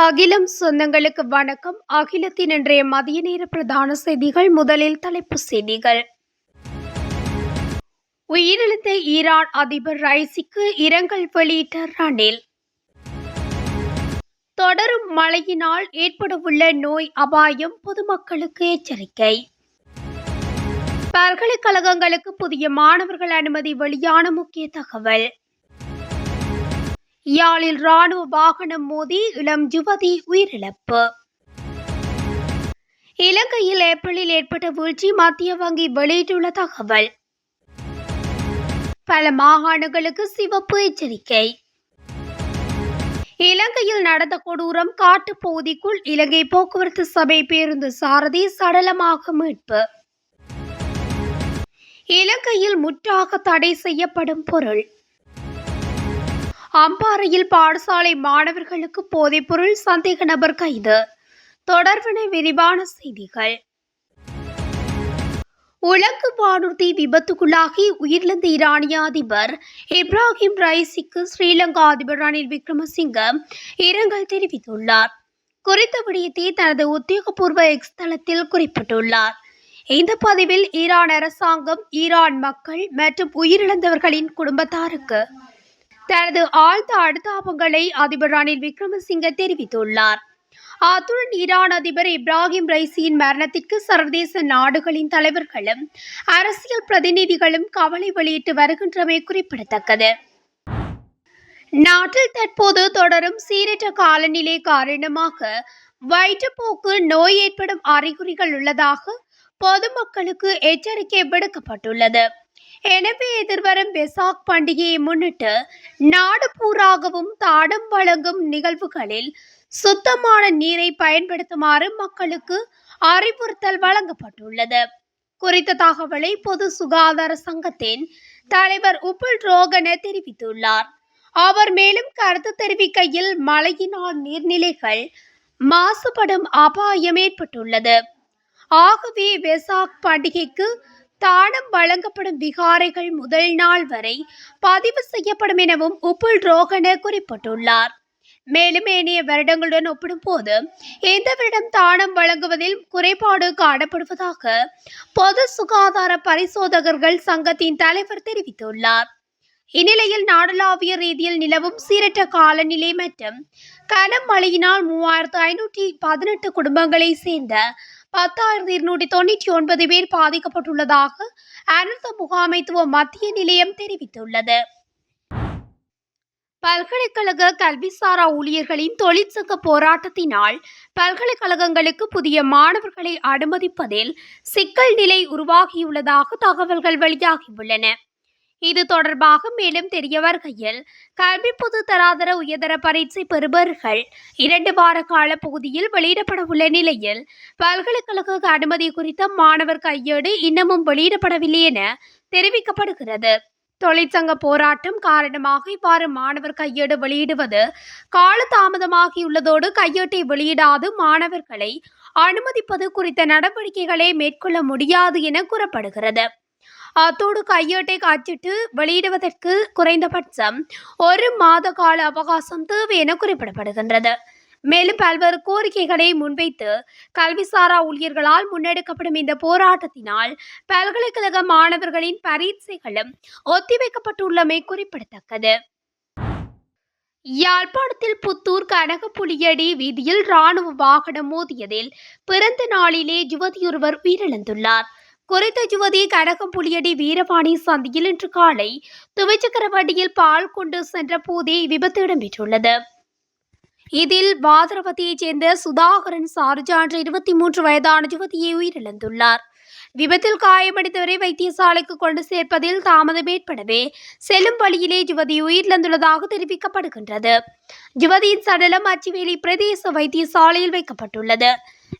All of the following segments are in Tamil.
அகிலம் சொந்தங்களுக்கு வணக்கம். அகிலத்தின் இன்றைய மதிய நேர பிரதான செய்திகள் முதலில் தலைப்புச் செய்திகள். உயிரிழந்த ஈரான் அதிபர் ரைசிக்கு இரங்கல் வெளியிட்ட ரணில். தொடரும் மழையினால் ஏற்படவுள்ள நோய் அபாயம் பொதுமக்களுக்கு எச்சரிக்கை. பல்கலைக்கழகங்களுக்கு புதிய மாணவர்கள் அனுமதி வெளியான முக்கிய தகவல். யாழில் ராணுவ வாகனம் மோதி இளம் யுவதி உயிரிழப்பு. இலங்கையில் ஏப்ரலில் ஏற்பட்ட வீழ்ச்சி மத்திய வங்கி வெளியிட்டுள்ள தகவல். பல மாகாணங்களுக்கு சிவப்பு எச்சரிக்கை. இலங்கையில் நடந்த கொடூரம் காட்டுப் பகுதிக்குள் இலங்கை போக்குவரத்து சபை பேருந்து சாரதி சடலமாக மீட்பு. இலங்கையில் முற்றாக தடை செய்யப்படும் பொருள். அம்பாறையில் பாடசாலை மாணவர்களுக்கு போதைப்பொருள் சந்தேக நபர் கைது. தொடர்பின விரிவான செய்திகள். உலக்கு வானூர்தி விபத்துக்குள்ளாகி உயிரிழந்த ஈரானிய அதிபர் இப்ராஹிம் ரைசிக்கு ஸ்ரீலங்கா அதிபர் ரணில் விக்ரமசிங்க இரங்கல் தெரிவித்துள்ளார். குறித்த விடயத்தை தனது உத்தியோகபூர்வ எக்ஸ் தளத்தில் குறிப்பிட்டுள்ளார். இந்த பதிவில் ஈரான் அரசாங்கம் ஈரான் மக்கள் மற்றும் உயிரிழந்தவர்களின் குடும்பத்தாருக்கு தனது ஆழ்ந்த அனுதாபங்களை அதிபர் ரணில் விக்ரமசிங்க தெரிவித்துள்ளார். அத்துடன் ஈரான் அதிபர் இப்ராஹிம் ரைசியின் மரணத்திற்கு சர்வதேச நாடுகளின் தலைவர்களும் அரசியல் பிரதிநிதிகளும் கவலை வெளியிட்டு வருகின்றமை குறிப்பிடத்தக்கது. நாட்டில் தற்போது தொடரும் சீரற்ற காலநிலை காரணமாக வயிற்றுப்போக்கு நோய் ஏற்படும் அறிகுறிகள் உள்ளதாக பொதுமக்களுக்கு எச்சரிக்கை விடுக்கப்பட்டுள்ளது. எனவே எதிர்வரும் பெசாக் பண்டிகையை முன்னிட்டு நாடு பூராகவும் தாடம் வழங்கும் நிகழ்வுகளில் சுத்தமான நீரை பயன்படுத்துமாறு மக்களுக்கு அறிவுறுத்தல் வழங்கப்பட்டுள்ளது. குறித்த தகவலை பொது சுகாதார சங்கத்தின் தலைவர் உப்புல் ரோகன தெரிவித்துள்ளார். அவர் மேலும் கருத்து தெரிவிக்கையில் மழையினால் நீர்நிலைகள் மாசுபடும் அபாயம் ஏற்பட்டுள்ளது. ஆகவே வெசாக் பண்டிகைக்கு தானம் வழங்கப்படும் விகாரைகள் முதல் நாள் வரை பதிவு செய்யப்படும் எனவும் உப்புல் ரோகன குறிப்பிட்டுள்ளார். மேலும் ஏனைய வருடங்களுடன் ஒப்பிடும்போது இந்த வருடம் தானம் வழங்குவதில் குறைபாடு காணப்படுவதாக பொது சுகாதார பரிசோதகர்கள் சங்கத்தின் தலைவர் தெரிவித்துள்ளார். இந்நிலையில் நாடளாவிய ரீதியில் நிலவும் சீரற்ற காலநிலை மற்றும் கனமழையினால் மூவாயிரத்து ஐநூற்றி பதினெட்டு குடும்பங்களை சேர்ந்த பத்தாயிரத்தி இருநூற்றி தொண்ணூற்றி ஒன்பது பேர் பாதிக்கப்பட்டுள்ளதாக அனர்த்த முகாமைத்துவ மத்திய நிலையம் தெரிவித்துள்ளது. பல்கலைக்கழக கல்விசாரா ஊழியர்களின் தொழிற்சங்க போராட்டத்தினால் பல்கலைக்கழகங்களுக்கு புதிய மாணவர்களை அனுமதிப்பதில் சிக்கல் நிலை உருவாகியுள்ளதாக தகவல்கள் வெளியாகியுள்ளன. இது தொடர்பாக மேலும் தெரிய வருகையில் கல்வி பொது தராதர உயர்தர பரீட்சை பெறுபவர்கள் இரண்டு வார கால பகுதியில் வெளியிடப்பட உள்ள நிலையில் பல்கலைக்கழக அனுமதி குறித்த மாணவர் கையேடு இன்னமும் வெளியிடப்படவில்லை என தெரிவிக்கப்படுகிறது. தொழிற்சங்க போராட்டம் காரணமாக இவ்வாறு மாணவர் கையேடு வெளியிடுவது காலதாமதமாகியுள்ளதோடு கையேட்டை வெளியிடாது மாணவர்களை அனுமதிப்பது குறித்த நடவடிக்கைகளை மேற்கொள்ள முடியாது என கூறப்படுகிறது. அத்தோடு கையேட்டை காட்சிட்டு வெளியிடுவதற்கு குறைந்தபட்சம் ஒரு மாத கால அவகாசம் தேவை என குறிப்பிடப்படுகின்றது. மேலும் பல்வேறு கோரிக்கைகளை முன்வைத்து கல்விசாரா ஊழியர்களால் முன்னெடுக்கப்படும் இந்த போராட்டத்தினால் பல்கலைக்கழக மாணவர்களின் பரீட்சைகளும் ஒத்திவைக்கப்பட்டுள்ளமை குறிப்பிடத்தக்கது. யாழ்ப்பாணத்தில் புத்தூர் கனகப்புலியடி வீதியில் ராணுவ வாகனம் மோதியதில் பிறந்த நாளிலே யுவதியொருவர் உயிரிழந்துள்ளார். குறித்த யுவதி கனகம்புலியடி வீரபாணி சந்தியில் இன்று காலை துவைச்சக்கர வண்டியில் பால் கொண்டு சென்ற போதே விபத்து இடம்பெற்றுள்ளது. இதில் பாதரவதியைச் சேர்ந்த சுதாகரன் சார்ஜா என்ற இருபத்தி மூன்று வயதான யுவதியை உயிரிழந்துள்ளார். விபத்தில் காயமடைந்தவரை வைத்தியசாலைக்கு கொண்டு சேர்ப்பதில் தாமதம் ஏற்படவே செல்லும் வழியிலே யுவதி உயிரிழந்துள்ளதாக தெரிவிக்கப்படுகின்றது. யுவதியின் சடலம் அச்சுவேலி பிரதேச வைத்தியசாலையில் வைக்கப்பட்டுள்ளது.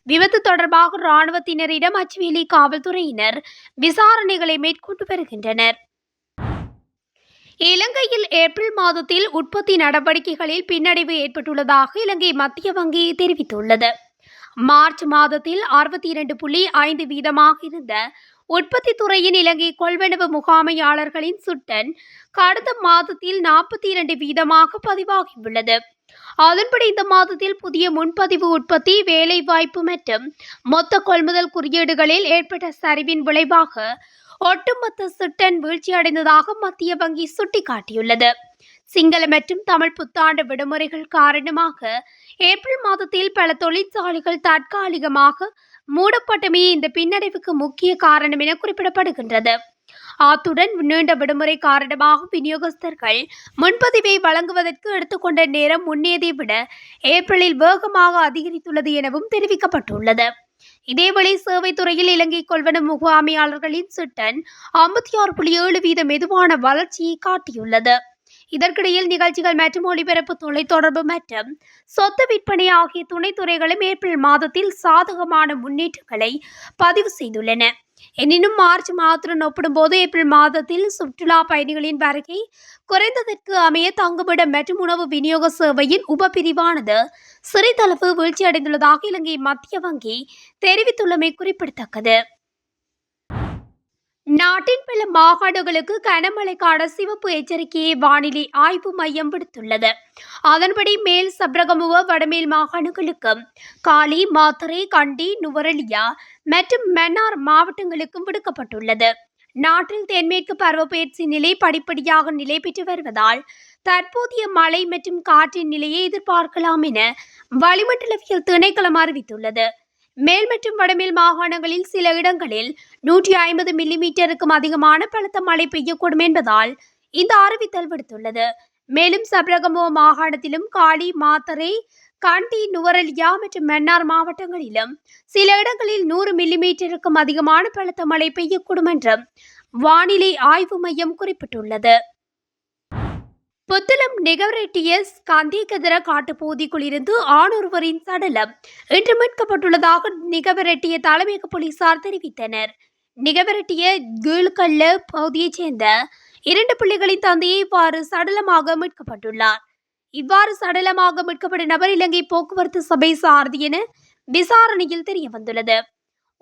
விபத்து தொடர்பாக இராணுவத்தினரிடம் அச்சுவேலி காவல்துறையினர் விசாரணைகளை மேற்கொண்டு வருகின்றனர். இலங்கையில் ஏப்ரல் மாதத்தில் உற்பத்தி நடவடிக்கைகளில் பின்னடைவு ஏற்பட்டுள்ளதாக இலங்கை மத்திய வங்கி தெரிவித்துள்ளது. மார்ச் மாதத்தில் அறுபத்தி இரண்டு புள்ளி ஐந்து வீதமாக இருந்த உற்பத்தி துறையின் இலங்கை கொள்வனவு முகாமையாளர்களின் சுட்டன் கடந்த மாதத்தில் நாற்பத்தி இரண்டு வீதமாக பதிவாகியுள்ளது. அதன்படி இந்த மாதத்தில் புதிய முன்பதிவு உற்பத்தி வேலைவாய்ப்பு மற்றும் மொத்த கொள்முதல் குறியீடுகளில் ஏற்பட்ட சரிவின் விளைவாக ஒட்டுமொத்த சுட்டன் வீழ்ச்சியடைந்ததாக மத்திய வங்கி சுட்டிக்காட்டியுள்ளது. சிங்கள மற்றும் தமிழ் புத்தாண்டு விடுமுறைகள் காரணமாக ஏப்ரல் மாதத்தில் பல தொழிற்சாலைகள் தற்காலிகமாக மூடப்பட்டமே இந்த பின்னடைவுக்கு முக்கிய காரணம் என குறிப்பிடப்படுகின்றது. அத்துடன் நீண்ட விடுமுறை காரணமாக விநியோகஸ்தர்கள் முன்பதிவை வழங்குவதற்கு எடுத்துக்கொண்ட நேரம் முன்னேதை விட ஏப்ரலில் வேகமாக அதிகரித்துள்ளது எனவும் தெரிவிக்கப்பட்டுள்ளது. இதேவேளை சேவைத்துறையில் இலங்கை கொள்வன முகாமையாளர்களின் சிட்டன் ஐம்பத்தி ஆறு புள்ளி ஏழு வீத மெதுவான வளர்ச்சியை காட்டியுள்ளது. இதற்கிடையில் நிகழ்ச்சிகள் மற்றும் ஒளிபரப்பு தொலைத்தொடர்பு மற்றும் சொத்து விற்பனை ஆகிய துணைத்துறைகளும் ஏப்ரல் மாதத்தில் சாதகமான முன்னேற்றங்களை பதிவு செய்துள்ளன. எனினும் மார்ச் மாதத்துடன் ஒப்பிடும்போது ஏப்ரல் மாதத்தில் சுற்றுலா பயணிகளின் வருகை குறைந்ததற்கு அமைய தங்குமிடம் மற்றும் உணவு விநியோக சேவையின் உபபிரிவானது சிறிதளவு வீழ்ச்சியடைந்துள்ளதாக இலங்கை மத்திய வங்கி தெரிவித்துள்ளமை குறிப்பிடத்தக்கது. நாட்டின் பல மாகாணங்களுக்கு கனமழைக்கான சிவப்பு எச்சரிக்கையை வானிலை ஆய்வு மையம் விடுத்துள்ளது. அதன்படி மேல் சப்ரகமுவ வடமேல் மாகாணங்களுக்கும் காலி மாத்தரை கண்டி நுவரலியா மற்றும் மன்னார் மாவட்டங்களுக்கும் விடுக்கப்பட்டுள்ளது. நாட்டில் தென்மேற்கு பருவப்பெயர்ச்சி நிலை படிப்படியாக நிலை பெற்று வருவதால் தற்போதைய மழை மற்றும் காற்றின் நிலையை எதிர்பார்க்கலாம் என வளிமண்டலவியல் திணைக்களம் அறிவித்துள்ளது. மேல் மற்றும் வடமேல் மாகாணங்களில் சில இடங்களில் நூற்றி ஐம்பது மில்லிமீட்டருக்கும் அதிகமான பலத்த மழை பெய்யக்கூடும் என்பதால் இந்த அறிவித்தல் விடுத்துள்ளது. மேலும் சப்ரகமோ மாகாணத்திலும் காலி மாத்தரை கண்டி நுவரலியா மற்றும் மன்னார் மாவட்டங்களிலும் சில இடங்களில் நூறு மில்லிமீட்டருக்கும் அதிகமான பலத்த மழை பெய்யக்கூடும் என்றும் வானிலை ஆய்வு மையம் குறிப்பிட்டுள்ளது. புத்தளம் நிகவரெட்டியஸ் கந்திகதர காட்டுப்பகுதிக்குள்ளிருந்து ஆணொருவரின் சடலம் இன்று மீட்கப்பட்டுள்ளதாக நிகவரெட்டிய தலைமையக போலீசார் தெரிவித்தனர். நிகவரெட்டிய கீழ்கல்ல பகுதியைச் சேர்ந்த இரண்டு பிள்ளைகளின் தந்தையை இவ்வாறு சடலமாக மீட்கப்பட்டுள்ளார். இவ்வாறு சடலமாக மீட்கப்பட்ட நபர் இலங்கை போக்குவரத்து சபை சாரதி என விசாரணையில் தெரிய வந்துள்ளது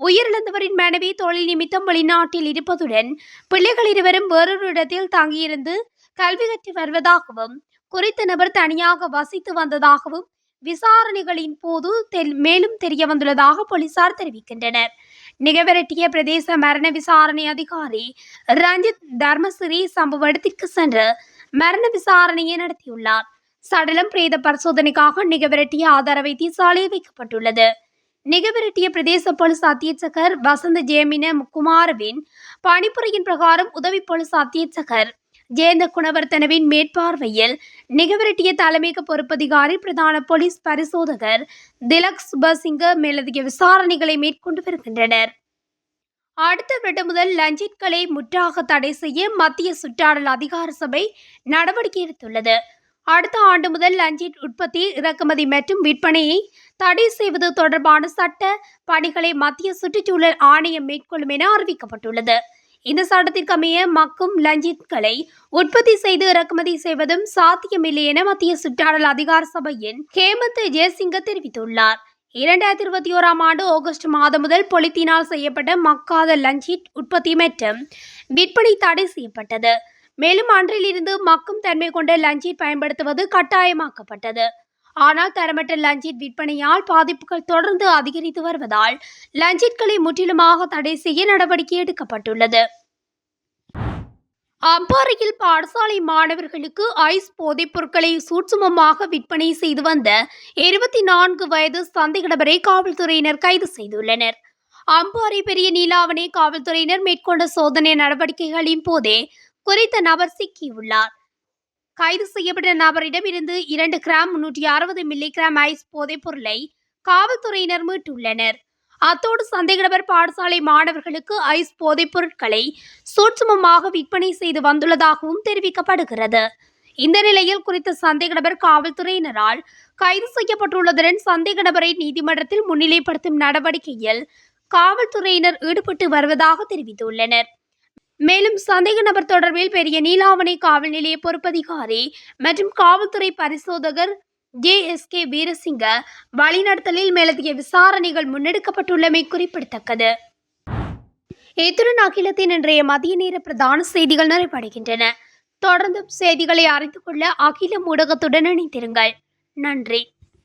உயிரிழந்தவரின் மனைவி தொழில் நிமித்தம் வெளிநாட்டில் இருப்பதுடன் பிள்ளைகள் இருவரும் வேறொரு இடத்தில் தங்கியிருந்து கல்வி கற்று வருவதாகவும் குறித்த நபர் தனியாக வசித்து வந்ததாகவும் விசாரணைகளின் போது தெல்- மேலும் தெரிய வந்துள்ளதாக போலீசார் தெரிவிக்கின்றனர். நிகவரட்டிய பிரதேச மரண விசாரணை அதிகாரி ரஞ்சித் தர்மசிறி சம்பவ இடத்திற்கு சென்று மரண விசாரணையை நடத்தியுள்ளார். சடலம் பிரேத பரிசோதனைக்காக நிகவரட்டிய ஆதார வைத்தியசாலையில் வைக்கப்பட்டுள்ளது. நிகவரட்டிய பிரதேச போலீஸ் அத்தியட்சகர் வசந்த ஜேமின குமாரவின் பணிப்புரையின் பிரகாரம் உதவி போலீஸ் அத்தியட்சகர் ஜெயந்த குணவர்த்தனவின் மேற்பார்வையில் நிகவரட்டிய தலைமைக்கு பொறுப்பதிகாரி பிரதான போலீஸ் பரிசோதகர் திலக் சுபசிங்க மேலதிக விசாரணைகளை மேற்கொண்டு வருகின்றனர் அடுத்த வருடம் முதல் லஞ்சிட்களை முற்றாக தடை செய்ய மத்திய சுற்றாடல் அதிகார சபை நடவடிக்கை எடுத்துள்ளது. அடுத்த ஆண்டு முதல் லஞ்சிட் உற்பத்தி இறக்குமதி மற்றும் விற்பனையை தடை செய்வது தொடர்பான சட்ட பணிகளை மத்திய சுற்றுச்சூழல் ஆணையம் மேற்கொள்ளும் என அறிவிக்கப்பட்டுள்ளது. இந்த சட்டத்திற்கமைய மக்கும் லஞ்சித்களை உற்பத்தி செய்து இறக்குமதி செய்வதும் சாத்தியமில்லை என மத்திய சுற்றாடல் அதிகார சபையின் ஹேமந்த் ஜெயசிங்க தெரிவித்துள்ளார். இரண்டாயிரத்தி இருபத்தி ஓராம் ஆண்டு ஆகஸ்ட் மாதம் முதல் பொலித்தீனால் செய்யப்பட்ட மக்காத லஞ்சிட் உற்பத்தி மற்றும் விற்பனை தடை செய்யப்பட்டது. மேலும் அன்றிலிருந்து மக்கும் தன்மை கொண்ட லஞ்சிட் பயன்படுத்துவது கட்டாயமாக்கப்பட்டது. ஆனால் தரமற்ற லஞ்சிட் விற்பனையால் பாதிப்புகள் தொடர்ந்து அதிகரித்து வருவதால் லஞ்சிட்களை முற்றிலுமாக தடை செய்ய நடவடிக்கை எடுக்கப்பட்டுள்ளது. அம்பாறையில் பாடசாலை மாணவர்களுக்கு ஐஸ் போதைப் பொருட்களை சூட்சுமமாக விற்பனை செய்து வந்த இருபத்தி நான்கு வயது சந்தேக நபரை காவல்துறையினர் கைது செய்துள்ளனர். அம்பாறை பெரிய நீலாவணை காவல்துறையினர் மேற்கொண்ட சோதனை நடவடிக்கைகளின் போதே குறித்த நபர் சிக்கியுள்ளார். கைது செய்யப்பட்ட நபரிடம் இருந்து இரண்டு கிராம் முன்னூற்றி அறுபது மில்லிகிராம் ஐஸ் போதைப் பொருளை காவல்துறையினர் மீட்டுள்ளனர். அத்தோடு சந்தேக நபர் பாடசாலை மாணவர்களுக்கு ஐஸ் போதைப் பொருட்களை சூட்சுமமாக விற்பனை செய்து வந்துள்ளதாகவும் தெரிவிக்கப்படுகிறது. இந்த நிலையில் குறித்த சந்தேக நபர் காவல்துறையினரால் கைது செய்யப்பட்டுள்ளதுடன் சந்தேக நபரை நீதிமன்றத்தில் முன்னிலைப்படுத்தும் நடவடிக்கையில் காவல்துறையினர் ஈடுபட்டு வருவதாக தெரிவித்துள்ளனர். மேலும் சந்தேக நபர் தொடர்பில் பெரிய நீலாவணை காவல் நிலைய பொறுப்பதிகாரி மற்றும் காவல்துறை பரிசோதகர் ஜே எஸ் கே வீரசிங்க வழிநடத்தலில் மேலதிக விசாரணைகள் முன்னெடுக்கப்பட்டுள்ளமை குறிப்பிடத்தக்கது. இத்துடன் அகிலத்தின் இன்றைய மதிய நேர பிரதான செய்திகள் நிறைவடைகின்றன. தொடர்ந்தும் செய்திகளை அறிந்து கொள்ள அகில ஊடகத்துடன் இணைந்திருங்கள். நன்றி.